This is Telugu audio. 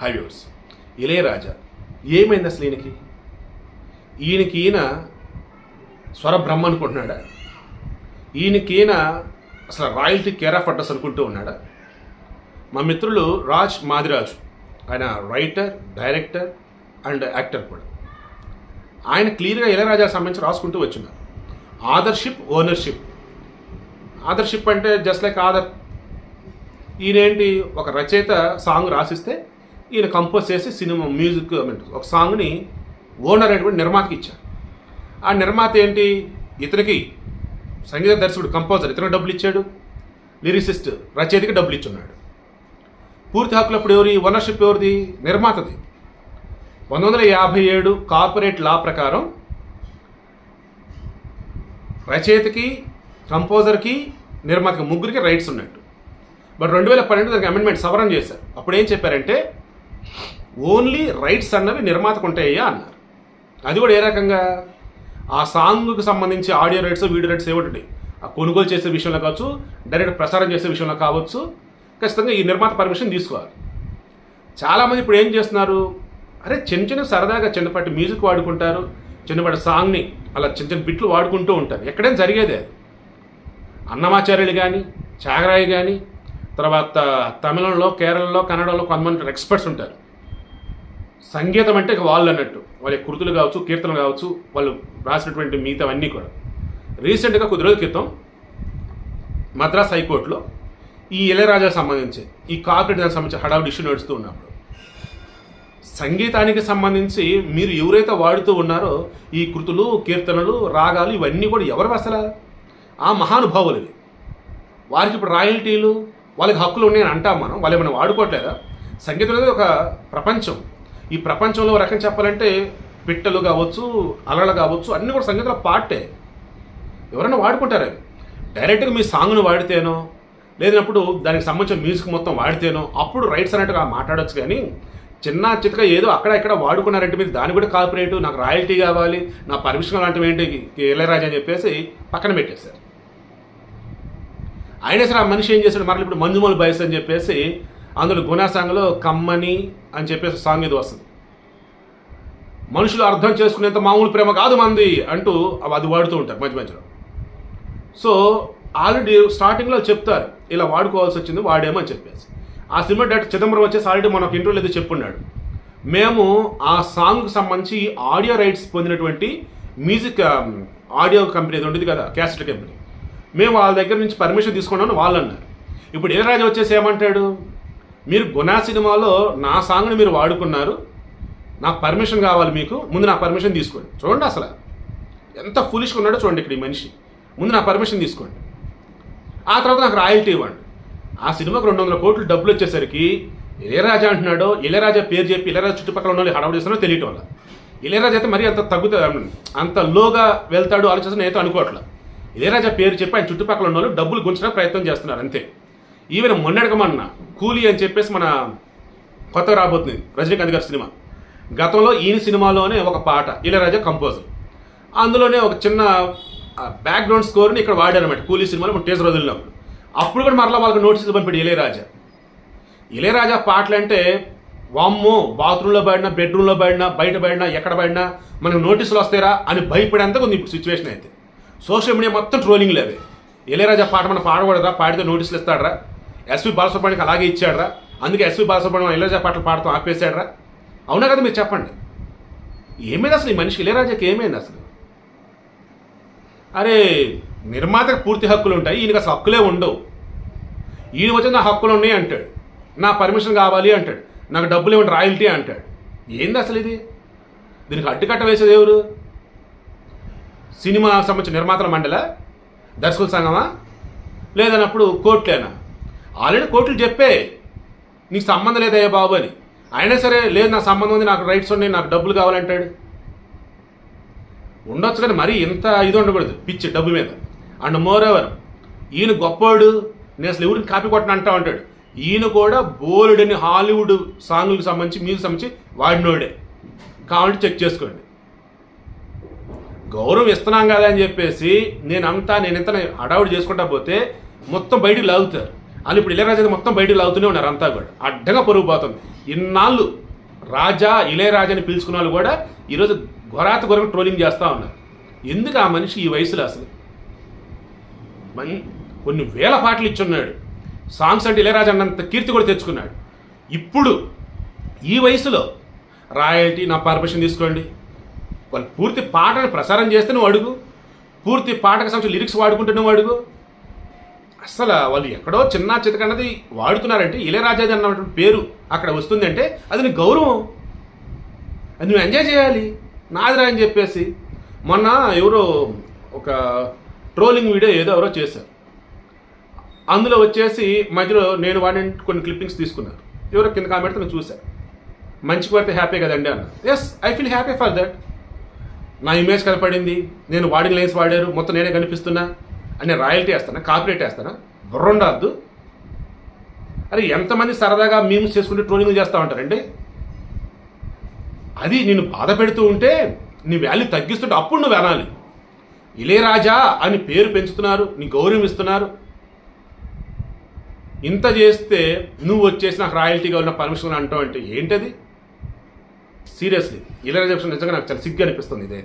హై హైవ్యూర్స్ ఇళయరాజా ఏమైంది అసలు ఈయనకి? ఈయనకి ఈయన స్వరబ్రహ్మ అనుకుంటున్నాడా? ఈయనకి ఈయన అసలు రాయల్టీ కేర్ ఆఫ్ అడ్రస్ అనుకుంటూ ఉన్నాడా? మా మిత్రులు రాజ్ మాదిరాజు ఆయన రైటర్ డైరెక్టర్ అండ్ యాక్టర్ కూడా. ఆయన క్లియర్గా ఇళయరాజా సంబంధించి రాసుకుంటూ వచ్చినారు. ఆదర్షిప్ ఓనర్షిప్. ఆదర్షిప్ అంటే జస్ట్ లైక్ ఆదర్. ఈయనేంటి ఒక రచయిత సాంగ్ రాసిస్తే ఈయన కంపోజ్ చేసి సినిమా మ్యూజిక్ ఒక సాంగ్ని ఓనర్ అనేటువంటి నిర్మాతకి ఇచ్చారు. ఆ నిర్మాత ఏంటి? ఇతనికి సంగీత దర్శకుడు కంపోజర్ ఇతను డబ్బులు ఇచ్చాడు. లిరిసిస్ట్ రచయితకి డబ్బులు ఇచ్చున్నాడు. పూర్తి హక్కులు అప్పుడు ఎవరి? ఓనర్షిప్ ఎవరిది? నిర్మాతది. పంతొమ్మిది వందల యాభై ఏడు కార్పొరేట్ లా ప్రకారం రచయితకి కంపోజర్కి నిర్మాతకి ముగ్గురికి రైట్స్ ఉన్నట్టు. బట్ రెండు వేల పన్నెండు దానికి అమెండ్మెంట్ సవరణ చేశారు. అప్పుడు ఏం చెప్పారంటే ఓన్లీ రైట్స్ అన్నవి నిర్మాతకు ఉంటాయ్యా అన్నారు. అది కూడా ఏ రకంగా? ఆ సాంగ్కి సంబంధించి ఆడియో రైట్స్ వీడియో రైట్స్ ఏమిటండి ఆ కొనుగోలు చేసే విషయంలో కావచ్చు డైరెక్ట్ ప్రసారం చేసే విషయంలో కావచ్చు ఖచ్చితంగా ఈ నిర్మాత పర్మిషన్ తీసుకోవాలి. చాలామంది ఇప్పుడు ఏం చేస్తున్నారు? అరే చిన్న చిన్న సరదాగా చిన్నపాటి మ్యూజిక్ వాడుకుంటారు చిన్నపాటి సాంగ్ని అలా చిన్న చిన్న బిట్లు వాడుకుంటూ ఉంటారు. ఎక్కడైనా జరిగేదే అన్నమాచార్యులు కానీ చాగరాయి కానీ తర్వాత తమిళంలో కేరళలో కన్నడలో కొంతమంది ఎక్స్పర్ట్స్ ఉంటారు. సంగీతం అంటే ఇక వాళ్ళు అన్నట్టు. వాళ్ళ కృతులు కావచ్చు కీర్తనలు కావచ్చు వాళ్ళు రాసినటువంటి మిగతావన్నీ కూడా. రీసెంట్గా కొద్ది రోజుల క్రితం మద్రాస్ హైకోర్టులో ఈ ఇళయరాజా సంబంధించి ఈ కార్పొరేట్ దానికి సంబంధించి హడావుడి ఇష్యూ నడుస్తూ ఉన్నప్పుడు సంగీతానికి సంబంధించి మీరు ఎవరైతే వాడుతూ ఉన్నారో ఈ కృతులు కీర్తనలు రాగాలు ఇవన్నీ కూడా ఎవరు అసలు ఆ మహానుభావులు ఇవి. వారికి ఇప్పుడు రాయల్టీలు వాళ్ళకి హక్కులు ఉన్నాయని అంటాం మనం. వాళ్ళు ఏమైనా వాడుకోవట్లేదా? సంగీతం అనేది ఒక ప్రపంచం. ఈ ప్రపంచంలో రకం చెప్పాలంటే పిట్టలు కావచ్చు అలలు కావచ్చు అన్నీ కూడా సంగీతంలో పార్టే. ఎవరైనా వాడుకుంటారు అవి. డైరెక్ట్గా మీ సాంగ్ను వాడితేనో లేదన్నప్పుడు దానికి సంబంధించిన మ్యూజిక్ మొత్తం వాడితేనో అప్పుడు రైట్స్ అన్నట్టుగా మాట్లాడొచ్చు కానీ చిన్న చిత్తగా ఏదో అక్కడ ఇక్కడ వాడుకున్నారంటే మీరు దాని కూడా కాపరేటు నాకు రాయల్టీ కావాలి నా పర్మిషన్ లాంటివి ఏంటి ఇళయరాజా అని చెప్పేసి పక్కన పెట్టేశారు. అయినా సరే ఆ మనిషి ఏం చేశాడు? మరలా ఇప్పుడు మంజుమూల బయస్ అని చెప్పేసి అందులో గుణా సాంగ్లో కమ్మని అని చెప్పేసి సాంగ్ ఇది వస్తుంది. మనుషులు అర్థం చేసుకునేంత మామూలు ప్రేమ కాదు మంది అంటూ అవి అది వాడుతూ ఉంటారు మధ్య మధ్యలో. సో ఆల్రెడీ స్టార్టింగ్లో చెప్తారు ఇలా వాడుకోవాల్సి వచ్చింది వాడేమని చెప్పేసి. ఆ సినిమా డైరెక్టర్ చిదంబరం వచ్చేసి ఆల్రెడీ మనకు ఇంటర్వ్యూలో ఏదో చెప్పున్నాడు. మేము ఆ సాంగ్కి సంబంధించి ఆడియో రైట్స్ పొందినటువంటి మ్యూజిక్ ఆడియో కంపెనీ ఏదో ఉంటుంది కదా క్యాసెట్ కంపెనీ. మేము వాళ్ళ దగ్గర నుంచి పర్మిషన్ తీసుకున్నామని వాళ్ళు అన్నారు. ఇప్పుడు ఇళయరాజా వచ్చేసి ఏమంటాడు? మీరు గుణా సినిమాలో నా సాంగ్ని మీరు వాడుకున్నారు. నాకు పర్మిషన్ కావాలి మీకు. ముందు నా పర్మిషన్ తీసుకోండి. చూడండి అసలు. ఎంత ఫులిష్గా ఉన్నాడో చూడండి ఇక్కడ ఈ మనిషి. ముందు నా పర్మిషన్ తీసుకోండి. ఆ తర్వాత నాకు రాయల్టీ ఇవ్వండి. ఆ సినిమాకు రెండు వందల కోట్లు డబ్బులు వచ్చేసరికి ఇళయరాజా అంటున్నాడో ఇళయరాజా పేరు చెప్పి ఇళయరాజా చుట్టుపక్కల ఉన్న వాళ్ళు హడావుడి చేస్తున్నారో తెలియటం వల్ల. ఇళయరాజా అయితే మరీ అంత తగ్గుతుంది అంత లోగా వెళ్తాడు ఆలోచన నేత అనుకోవట్లేదు. ఇళయరాజా పేరు చెప్పి ఆయన చుట్టుపక్కల ఉన్న వాళ్ళు డబ్బులు గుంచడానికి ప్రయత్నం చేస్తున్నారు అంతే. ఈవెన్ మొన్నడకమన్న కూలీ అని చెప్పేసి మన కొత్తగా రాబోతుంది రజనీకాంత్ గారి సినిమా. గతంలో ఈయన సినిమాలోనే ఒక పాట ఇళయరాజా కంపోజర్. అందులోనే ఒక చిన్న బ్యాక్గ్రౌండ్ స్కోర్ని ఇక్కడ వాడారన్నమాట కూలీ సినిమాలో మనం టేజర్ వదిలినప్పుడు. అప్పుడు కూడా మరలా వాళ్ళకి నోటీసులు పంపాడు ఇళయరాజా. ఇళయరాజా పాటలు అంటే వామ్మో బాత్రూంలో పాడినా బెడ్రూమ్లో పాడినా బయట పాడినా ఎక్కడ పాడినా మనకు నోటీసులు వస్తారా అని భయపడేంత ఉంది ఇప్పుడు సిచ్యువేషన్ అయితే. సోషల్ మీడియా మొత్తం ట్రోలింగ్ లేవే ఇళయరాజా పాట మనం పాడకూడదా పాడితే నోటీసులు ఇస్తాడరా. ఎస్వి బాలసుబ్రహ్మణ్యకి అలాగే ఇచ్చాడరా. అందుకే ఎస్వి బాలసుబ్రహ్మణ్యం ఇళయరాజా పాటలు పాడతాం ఆపేశాడరా. అవునా కదా మీరు చెప్పండి. ఏమైంది అసలు ఈ మనిషి ఇళయరాజాకి ఏమైంది అసలు? అరే నిర్మాతకు పూర్తి హక్కులు ఉంటాయి ఈయనకి అసలు హక్కులే ఉండవు. ఈయన వచ్చి నా హక్కులు ఉన్నాయి అంటాడు. నా పర్మిషన్ కావాలి అంటాడు. నాకు డబ్బులు ఇవ్వండి రాయల్టీ అంటాడు. ఏంది అసలు ఇది? దీనికి అడ్డుకట్ట వేసేది ఎవరు? సినిమా సంబంధించిన నిర్మాతల మండల దర్శకుల సంఘమా? లేదన్నప్పుడు కోర్టులేనా? ఆల్రెడీ కోర్టులు చెప్పే నీకు సంబంధం లేదయ్యా బాబు అని. అయినా సరే లేదు నాకు సంబంధం ఉంది నాకు రైట్స్ ఉన్నాయి నాకు డబ్బులు కావాలంటాడు. ఉండొచ్చు కానీ మరీ ఇంత ఇది ఉండకూడదు పిచ్చి డబ్బు మీద. అండ్ మోర్ ఎవర్ ఈయన గొప్పోడు నేను అసలు ఎవరిని కాపీ కొట్టను అంటా ఉంటాడు. ఈయన కూడా బోలుడని హాలీవుడ్ సాంగ్లకు సంబంధించి మ్యూజిక్ సంబంధించి వాడినోడే. కావాలంటే చెక్ చేసుకోండి. గౌరవం ఇస్తున్నాం కదా అని చెప్పేసి నేనంతా నేను ఇంత హడావుడి చేసుకుంటా పోతే మొత్తం బయటికి లాగుతారు. వాళ్ళు ఇప్పుడు ఇళయరాజా మొత్తం బయటికి లాగుతూనే ఉన్నారు అంతా కూడా. అడ్డంగా పొరుగు పోతుంది. ఇన్నాళ్ళు రాజా ఇళయరాజాని పిలుచుకున్న వాళ్ళు కూడా ఈరోజు ఘోరాత కొరకు ట్రోలింగ్ చేస్తూ ఉన్నారు. ఎందుకు ఆ మనిషి ఈ వయసులో అసలు? మన్ కొన్ని వేల పాటలు ఇచ్చున్నాడు. సాంగ్స్ అంటే ఇళయరాజా అన్నంత కీర్తి కూడా తెచ్చుకున్నాడు. ఇప్పుడు ఈ వయసులో రాయల్టీ నా పర్మిషన్ తీసుకోండి. వాళ్ళు పూర్తి పాటను ప్రసారం చేస్తే నువ్వు అడుగు. పూర్తి పాటకు సంబంధించి లిరిక్స్ వాడుకుంటే నువ్వు అడుగు. అసలు వాళ్ళు ఎక్కడో చిన్న చితకన్నది వాడుతున్నారంటే ఇళయరాజాది అన్నటువంటి పేరు అక్కడ వస్తుందంటే అది నీ గౌరవం. అది నువ్వు ఎంజాయ్ చేయాలి. నాదిరా అని చెప్పేసి మొన్న ఎవరో ఒక ట్రోలింగ్ వీడియో ఏదో ఎవరో చేశారు. అందులో వచ్చేసి మధ్యలో నేను వాడిని కొన్ని క్లిప్పింగ్స్ తీసుకున్నారు. ఎవరో కింద కామెంట్ నేను చూశాను మంచి పడితే హ్యాపీ కదండి అన్న yes I feel happy for that నా ఇమేజ్ కనపడింది నేను వాడిన లైన్స్ వాడారు మొత్తం నేనే కనిపిస్తున్నా అనే రాయల్టీ వేస్తానా? కాపరేట్ వేస్తానా? బుర్రండద్దు. అరే ఎంతమంది సరదాగా మీమ్స్ చేసుకుంటే ట్రోలింగ్ చేస్తూ ఉంటారండి? అది నేను బాధ పెడుతూ ఉంటే నీ వాల్యూ తగ్గిస్తుంటే అప్పుడు నువ్వు వెనాలి ఇళయరాజా అని పేరు పెంచుతున్నారు నీ గౌరవం ఇస్తున్నారు. ఇంత చేస్తే నువ్వు వచ్చేసి నాకు రాయల్టీగా ఉన్న పర్మిషన్ అంటావు అంటే ఏంటది? సీరియస్లీ. ఇలా విషయం నిజంగా నాకు చాలా సిగ్గు అనిపిస్తుంది ఇదే.